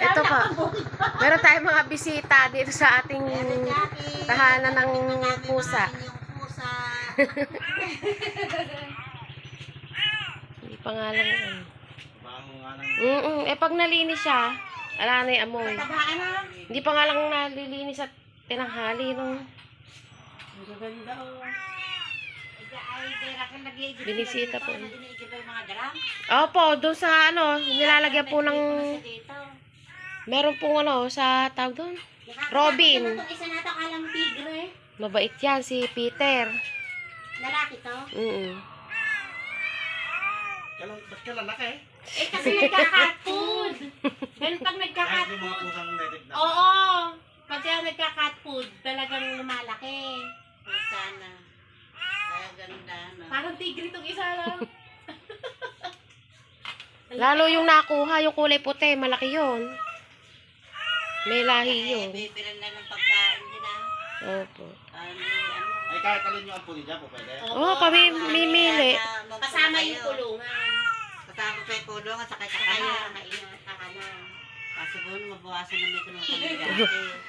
Ito pa. Meron tayong mga bisita dito sa ating tahanan ng pusa. Hindi pa nga lang. Bango nga ng Mm Eh pag nalinis siya, ala na yung amoy. Hindi pa nga lang nalilinis at tinanghali nung gaganda oh. Binisita po. Mga drum. Opo, doon sa ano, nilalagyan po ng. Meron pong ano sa tawag doon. Robin. Ito isa na to kalang tigre. Mabait yan si Peter. Lalaki to. Mm. Kailan, ba't kailan laki eh? Eh kasi nagka-cat food. Ganun pag Kahit nagka-cat yung mga food. pusang native na. Oo. Pag sila nagka-cat food, talagang lumalaki. Sana. Kaya ganda na. Parang tigre itong isa lang. Lalo yung nakuha, yung kulay puti, malaki yon. May lahi yun. Bibilan na ng pagkain din ah. Opo. Ano, ano. Ay kahit alin yung ampuli dyan po pwede. Oo, kami mimili. Kasama yung kulungan. Kasama pa yung kulungan, saka kakain. Kakain. Kaso po, mabawasan na may kulungan kami dati.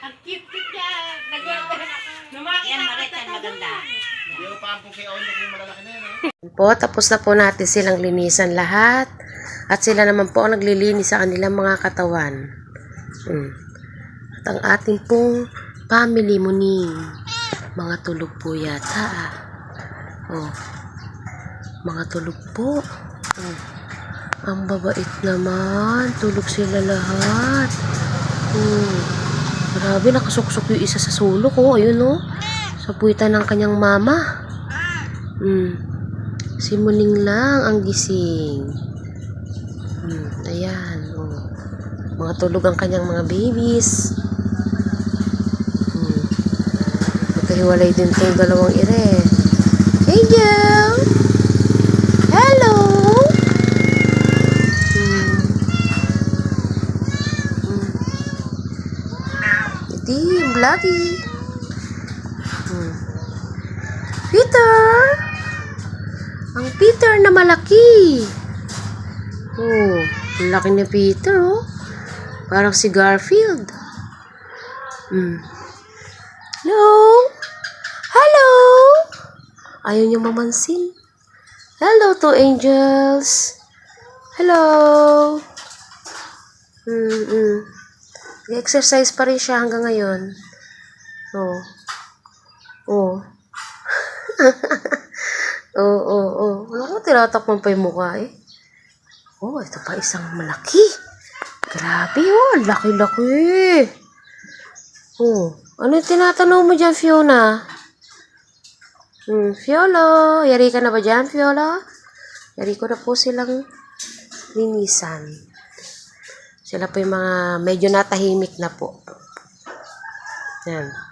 Ang cute-cute niya. Na Yan, marit yan, maganda. Hindi mo pa ampung kay Owen yung malalaki na yun eh. Po, tapos na po natin silang linisan lahat. At sila naman po ang naglilinis sa kanilang mga katawan. Mm. At ang ating pong family muning. Mga tulog po yata. ah. Oh. Mga tulog po. Oh. Ang babait naman. Tulog sila lahat. Oh. Grabe, nakasuksok yung isa sa sulok. Oh, ayun oh. Sa puwitan ng kanyang mama. Mm. Si Muning lang ang gising. Hmm, ayan. Oh. Mga tulog ang kanyang mga babies. Hmm. Magkahiwalay din itong dalawang ire. Angel! Hello! Hmm. Hmm. Iti, yung vloggy. Hmm. Peter! Ang Peter na malaki. Oh, ang laki ni Peter, oh. Parang si Garfield. Hello? Hello? Ayaw niyo mamansin. Hello to angels. Hello. Hmm, hmm. exercise pa rin siya hanggang ngayon. Oh. Oh. Oo, oo, oo. Ano ko, tinatakpan pa yung mukha eh. Oh, ito pa isang malaki. Grabe oh, laki-laki. Oh, ano yung tinatanong mo dyan, Fiona? Hmm, Fiona, yari ka na ba dyan, Fiona? Yari ko na po silang linisan. Sila po yung mga medyo natahimik na po. Yan.